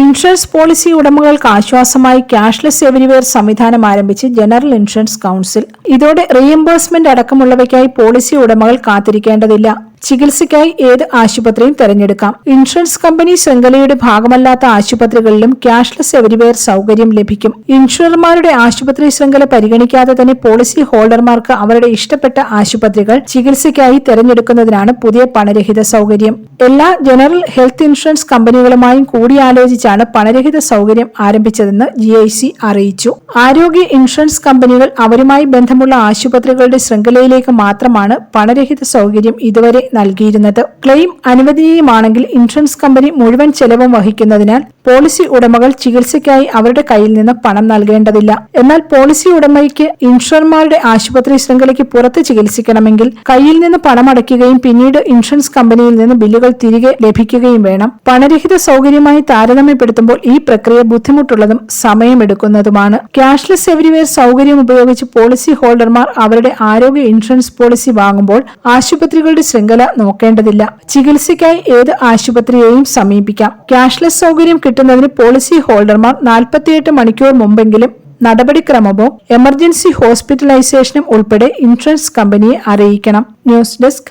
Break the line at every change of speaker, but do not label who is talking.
Insurance policy ഉടമകൾക്ക് ആശ്വാസമായി cashless everywhere സംവിധാനം ആരംഭിച്ച് ജനറൽ ഇൻഷുറൻസ് കൌൺസിൽ. ഇതോടെ റീഎംബേഴ്സ്മെന്റ് അടക്കമുള്ളവയ്ക്കായി പോളിസി ഉടമകൾ കാത്തിരിക്കേണ്ടതില്ല. ചികിത്സയ്ക്കായി ഏത് ആശുപത്രിയും തെരഞ്ഞെടുക്കാം. ഇൻഷുറൻസ് കമ്പനി ശൃംഖലയുടെ ഭാഗമല്ലാത്ത ആശുപത്രികളിലും ക്യാഷ്ലെസ് എവരിവെയർ സൗകര്യം ലഭിക്കും. ഇൻഷുറർമാരുടെ ആശുപത്രി ശൃംഖല പരിഗണിക്കാതെ തന്നെ പോളിസി ഹോൾഡർമാർക്ക് അവരുടെ ഇഷ്ടപ്പെട്ട ആശുപത്രികൾ ചികിത്സയ്ക്കായി തെരഞ്ഞെടുക്കുന്നതിനാണ് പുതിയ പണരഹിത സൗകര്യം. എല്ലാ ജനറൽ ഹെൽത്ത് ഇൻഷുറൻസ് കമ്പനികളുമായും കൂടിയാലോചിച്ചാണ് പണരഹിത സൗകര്യം ആരംഭിച്ചതെന്ന് ജി ഐ സി അറിയിച്ചു. ആരോഗ്യ ഇൻഷുറൻസ് കമ്പനികൾ അവരുമായി ബന്ധമുള്ള ആശുപത്രികളുടെ ശൃംഖലയിലേക്ക് മാത്രമാണ് പണരഹിത സൗകര്യം ഇതുവരെ നൽകിയിരുന്നത്. ക്ലെയിം അനുവദനീയമാണെങ്കിൽ ഇൻഷുറൻസ് കമ്പനി മുഴുവൻ ചെലവും വഹിക്കുന്നതിനാൽ പോളിസി ഉടമകൾ ചികിത്സയ്ക്കായി അവരുടെ കയ്യിൽ നിന്ന് പണം നൽകേണ്ടതില്ല. എന്നാൽ പോളിസി ഉടമയ്ക്ക് ഇൻഷുറർമാരുടെ ആശുപത്രി ശൃംഖലയ്ക്ക് പുറത്ത് ചികിത്സിക്കണമെങ്കിൽ കയ്യിൽ നിന്ന് പണമടയ്ക്കുകയും പിന്നീട് ഇൻഷുറൻസ് കമ്പനിയിൽ നിന്ന് ബില്ലുകൾ തിരികെ ലഭിക്കുകയും വേണം. പണരഹിത സൗകര്യമായി താരതമ്യപ്പെടുത്തുമ്പോൾ ഈ പ്രക്രിയ ബുദ്ധിമുട്ടുള്ളതും സമയമെടുക്കുന്നതുമാണ്. ക്യാഷ്ലെസ് എവരിവെയർ സൗകര്യം ഉപയോഗിച്ച് പോളിസി ഹോൾഡർമാർ അവരുടെ ആരോഗ്യ ഇൻഷുറൻസ് പോളിസി വാങ്ങുമ്പോൾ ആശുപത്രികളുടെ ശൃംഖല നോക്കേണ്ടതില്ല. ചികിത്സയ്ക്കായി ഏത് ആശുപത്രിയെയും സമീപിക്കാം. ക്യാഷ്ലെസ് സൗകര്യം കിട്ടുന്നതിന് പോളിസി ഹോൾഡർമാർ നാൽപ്പത്തിയെട്ട് മണിക്കൂർ മുമ്പെങ്കിലും നടപടിക്രമവും എമർജൻസി ഹോസ്പിറ്റലൈസേഷനും ഉൾപ്പെടെ ഇൻഷുറൻസ് കമ്പനിയെ അറിയിക്കണം. News desk